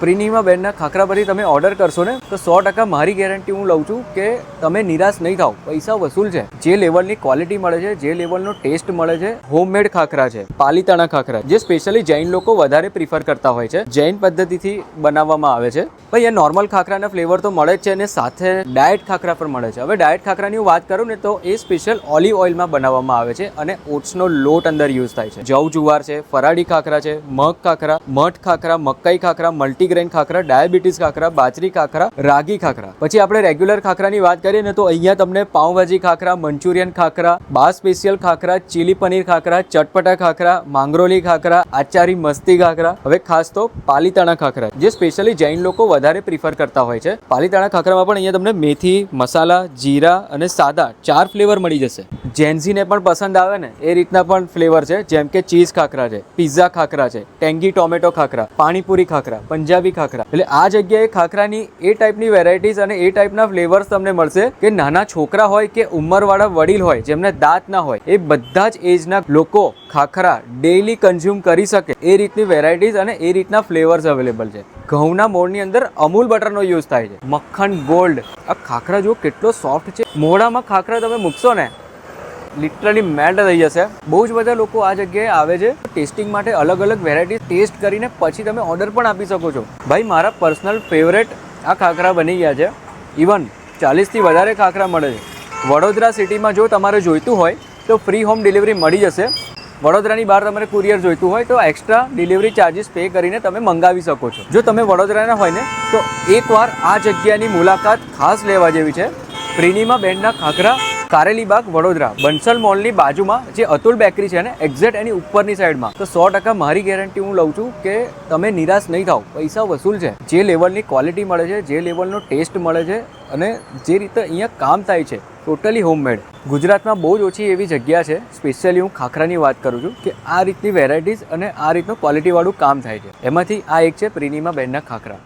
પ્રિનીમા બેનના ખાખરા પરથી તમે ઓર્ડર કરશો ને, તો સો ટકા મારી ગેરંટી હું લઉં છું કે તમે નિરાશ નહીં થાવ પૈસા વસૂલ છે. જે લેવલની ક્વોલિટી મળે છે, જે લેવલનો ટેસ્ટ મળે છે હોમમેડ ખાખરા છે, પાલીતાણા ખાખરા, જે સ્પેશિયલી જૈન લોકો વધારે પ્રિફર કરતા હોય છે. જૈન પદ્ધતિથી બનાવવામાં આવે છે. ભાઈ, એ નોર્મલ ખાખરાના ફ્લેવર તો મળે જ છે અને સાથે ડાયટ ખાખરા પણ મળે છે. હવે ડાયટ ખાખરાની હું વાત કરું ને, તો એ સ્પેશિયલ ઓલિવ ઓઇલમાં બનાવવામાં આવે છે અને ઓટ્સનો લોટ અંદર યુઝ થાય છે. જવ જુવાર છે, ફરાળી ખાખરા છે, મગ ખાખરા, મઠ ખાખરા, મકાઈ ખાખરા મલ્ટીગ્રેન ખાખરા, ડાયાબિટીસ ખાખરા, બાજરી ખાખરા, રાગી ખાખરા. પછી આપણે રેગ્યુલર ખાખરાની વાત કરીએ ને તો અહીંયા તમને પાઉંભાજી ખાખરા, મંચુરિયન ખાખરા, બા સ્પેશિયલ ખાખરા, ચીલી પનીર ખાખરા, ચટપટા ખાખરા, માંગરોલી ખાખરા, આચારી મસ્તી ખાખરા. હવે ખાસ તો પાલીતાણા ખાખરા, જે સ્પેશિયલી જૈન લોકો વધારે પ્રિફર કરતા હોય છે. પાલીતાણા ખાખરામાં પણ અહીંયા તમને મેથી, મસાલા, જીરા અને સાદા ચાર ફ્લેવર મળી જશે. જેન્ઝીને પણ પસંદ આવે ને, એ રીતના પણ ફ્લેવર છે, જેમ કે ચીઝ ખાખરા છે પિઝા ખાખરા છે, ટેંગી ટોમેટો ખાખરા, પાણીપુરી ખાખરા, પંજાબી ખાખરા. એટલે આ જગ્યાએ ખાખરાની એ ટાઈપની વેરાયટીઝ અને એ ટાઈપના ફ્લેવર્સ તમને મળશે કે નાના છોકરા હોય કે ઉંમરવાળા વડીલ હોય, જેમને દાંત ના હોય. એ બધા જ એજના લોકો ખાખરા ડેઈલી કન્ઝ્યુમ કરી શકે. એ રીતની વેરાયટીઝ અને એ રીતના ફ્લેવર્સ અવેલેબલ છે. ઘઉંના મોળની અંદર અમૂલ બટરનો યુઝ થાય છે. મક્ખન, ગોલ્ડ. આ ખાખરા જુઓ કેટલો સોફ્ટ છે. મોઢામાં ખાખરા તમે મૂકશો ને લિટરલી મેલ્ટ થઈ જશે. બહુ જ બધા લોકો આ જગ્યાએ આવે છે. ટેસ્ટિંગ માટે અલગ અલગ વેરાયટી ટેસ્ટ કરીને પછી તમે ઓર્ડર પણ આપી શકો છો. ભાઈ, મારા પર્સનલ ફેવરેટ આ ખાખરા બની ગયા છે. ઇવન ચાલીસથી વધારે ખાખરા મળે છે. વડોદરા સિટીમાં જો તમારે જોઈતું હોય, તો ફ્રી હોમ ડિલિવરી મળી જશે. વડોદરાની બહાર તમારે કુરિયર જોઈતું હોય, તો એક્સ્ટ્રા ડિલિવરી ચાર્જિસ પે કરીને તમે મંગાવી શકો છો. જો તમે વડોદરાના હોય ને, તો એકવાર આ જગ્યાની મુલાકાત ખાસ લેવા જેવી છે. પ્રિનીમા બેન્ડના ખાખરા કારેલીબાગ વડોદરા. બંસલ મોલની બાજુમાં જે અતુલ બેકરી છે ને એક્ઝેક્ટ એની ઉપરની સાઈડમાં તો સો ટકા મારી ગેરંટી હું લઉં છું કે તમે નિરાશ નહીં થાવ. પૈસા વસૂલ છે. જે લેવલની ક્વોલિટી મળે છે, જે લેવલનો ટેસ્ટ મળે છે અને જે રીતે અહીંયા કામ થાય છે ટોટલી હોમમેડ ગુજરાતમાં બહુ જ ઓછી એવી જગ્યા છે સ્પેશિયલી હું ખાખરાની વાત કરું છું, કે આ રીતની વેરાયટીઝ અને આ રીતનું ક્વોલિટીવાળું કામ થાય છે. એમાંથી આ એક છે પ્રિનિમા બેનના ખાખરા.